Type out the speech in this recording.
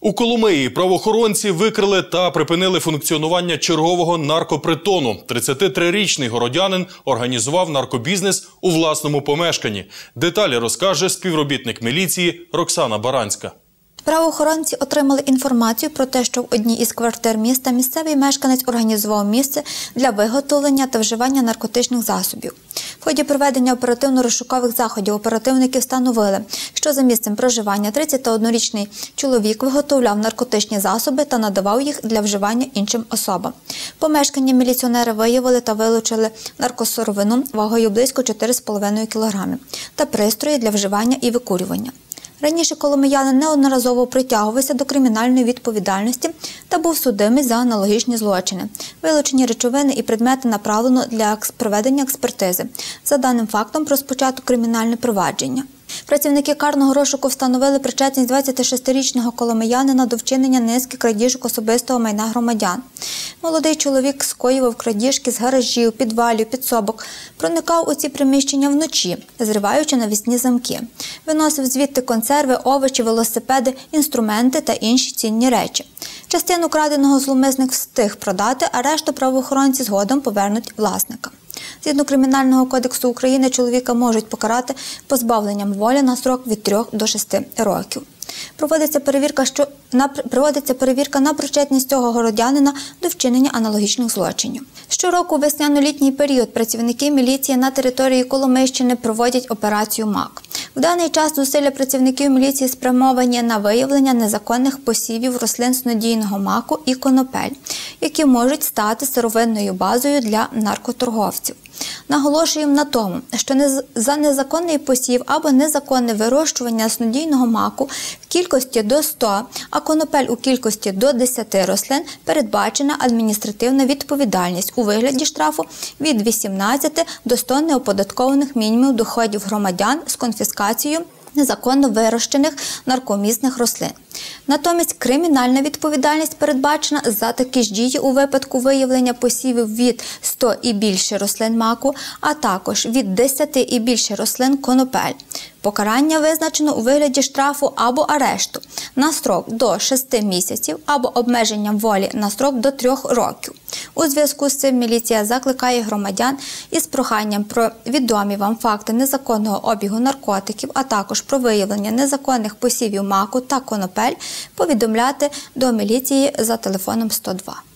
У Коломиї правоохоронці викрили та припинили функціонування чергового наркопритону. 33-річний городянин організував наркобізнес у власному помешканні. Деталі розкаже співробітник міліції Роксана Баранська. Правоохоронці отримали інформацію про те, що в одній із квартир міста місцевий мешканець організував місце для виготовлення та вживання наркотичних засобів. В ході проведення оперативно-розшукових заходів оперативники встановили, що за місцем проживання 31-річний чоловік виготовляв наркотичні засоби та надавав їх для вживання іншим особам. В Помешканні міліціонери виявили та вилучили наркосировину вагою близько 4,5 кг та пристрої для вживання і викурювання. Раніше коломиянин неодноразово притягувався до кримінальної відповідальності та був судимий за аналогічні злочини. Вилучені речовини і предмети направлено для проведення експертизи. За даним фактом розпочато кримінальне провадження. Працівники карного розшуку встановили причетність 26-річного коломиянина до вчинення низки крадіжок особистого майна громадян. Молодий чоловік скоював крадіжки з гаражів, підвалів, підсобок, проникав у ці приміщення вночі, зриваючи навісні замки, виносив звідти консерви, овочі, велосипеди, інструменти та інші цінні речі. Частину краденого зловмисник встиг продати, а решту правоохоронці згодом повернуть власникам. Згідно Кримінального кодексу України чоловіка можуть покарати позбавленням волі на срок від 3 до 6 років. Проводиться перевірка, що на проводиться перевірка на причетність цього городянина до вчинення аналогічних злочинів. Щороку у весняно-літній період працівники міліції на території Коломийщини проводять операцію МАК. В даний час зусилля працівників міліції спрямовані на виявлення незаконних посівів рослин снодійного маку і конопель, які можуть стати сировинною базою для наркоторговців. Наголошуємо на тому, що за незаконний посів або незаконне вирощування снодійного маку в кількості до 100, а конопель у кількості до 10 рослин передбачена адміністративна відповідальність у вигляді штрафу від 18 до 100 неоподаткованих мінімумів доходів громадян з конфіскацією незаконно вирощених наркомісних рослин. Натомість кримінальна відповідальність передбачена за такі ж дії у випадку виявлення посівів від 100 і більше рослин маку, а також від 10 і більше рослин конопель. Покарання визначено у вигляді штрафу або арешту на строк до 6 місяців або обмеженням волі на строк до 3 років. У зв'язку з цим міліція закликає громадян із проханням про відомі вам факти незаконного обігу наркотиків, а також про виявлення незаконних посівів маку та конопель повідомляти до міліції за телефоном 102.